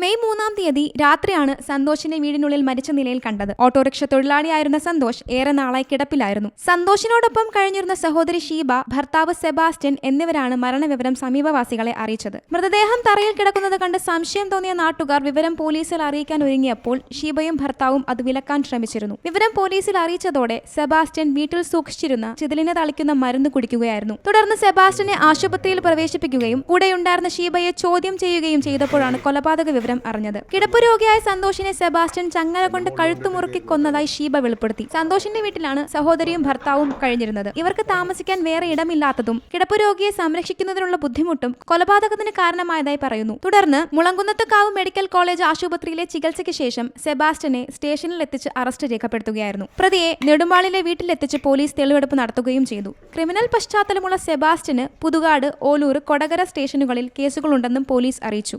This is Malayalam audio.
മെയ് മൂന്നാം തീയതി രാത്രിയാണ് സന്തോഷിനെ വീടിനുള്ളിൽ മരിച്ച നിലയിൽ കണ്ടത്. ഓട്ടോറിക്ഷ തൊഴിലാളിയായിരുന്ന സന്തോഷ് ഏറെ നാളായി കിടപ്പിലായിരുന്നു. സന്തോഷിനോടൊപ്പം കഴിഞ്ഞിരുന്ന സഹോദരി ഷീബ ഭർത്താവ് സെബാസ്റ്റ്യൻ എന്നിവരാണ് മരണവിവരം സമീപവാസികളെ അറിയിച്ചത്. മൃതദേഹം തറയിൽ കിടക്കുന്നത് കണ്ട് സംശയം തോന്നിയ നാട്ടുകാർ വിവരം പോലീസിൽ അറിയിക്കാൻ ഒരുങ്ങിയപ്പോൾ ഷീബയും ഭർത്താവും അത് വിലക്കാൻ ശ്രമിച്ചിരുന്നു. വിവരം പോലീസിൽ അറിയിച്ചതോടെ സെബാസ്റ്റ്യൻ വീട്ടിൽ സൂക്ഷിച്ചിരുന്ന ചിതലിനെ തളിക്കുന്ന മരുന്ന് കുടിക്കുകയായിരുന്നു. തുടർന്ന് സെബാസ്റ്റ്യനെ ആശുപത്രിയിൽ പ്രവേശിപ്പിക്കുകയും കൂടെയുണ്ടായിരുന്ന ഷീബയെ ചോദ്യം ചെയ്യുകയും ചെയ്തപ്പോഴാണ് കൊലപാതക വിവരം അറിഞ്ഞത്. കിടപ്പ് രോഗിയായ സന്തോഷിനെ സെബാസ്റ്റ്യൻ ചങ്ങല കൊണ്ട് കഴുത്തു മുറുക്കി കൊന്നതായി ഷീബ വെളിപ്പെടുത്തി. സന്തോഷിന്റെ വീട്ടിലാണ് സഹോദരിയും ഭർത്താവും കഴിഞ്ഞിരുന്നത്. ഇവർക്ക് താമസിക്കാൻ വേറെ ഇടമില്ലാത്തതും കിടപ്പ് രോഗിയെ സംരക്ഷിക്കുന്നതിനുള്ള ബുദ്ധിമുട്ടും കൊലപാതകത്തിന് കാരണമായതായി പറയുന്നു. തുടർന്ന് മുളങ്കുന്നത്തുകാവ് മെഡിക്കൽ കോളേജ് ആശുപത്രിയിലെ ചികിത്സയ്ക്ക് ശേഷം സെബാസ്റ്റ്യനെ സ്റ്റേഷനിൽ എത്തിച്ച് അറസ്റ്റ് രേഖപ്പെടുത്തുകയായിരുന്നു. പ്രതിയെ നെടുമ്പാളിലെ വീട്ടിലെത്തിച്ച് പോലീസ് തെളിവെടുപ്പ് നടത്തുകയും ചെയ്തു. ക്രിമിനൽ പശ്ചാത്തലമുള്ള സെബാസ്റ്റ്യന് പുതുകാട് ഓലൂർ കൊടകര സ്റ്റേഷനുകളിൽ കേസുകളുണ്ടെന്നും പോലീസ് അറിയിച്ചു.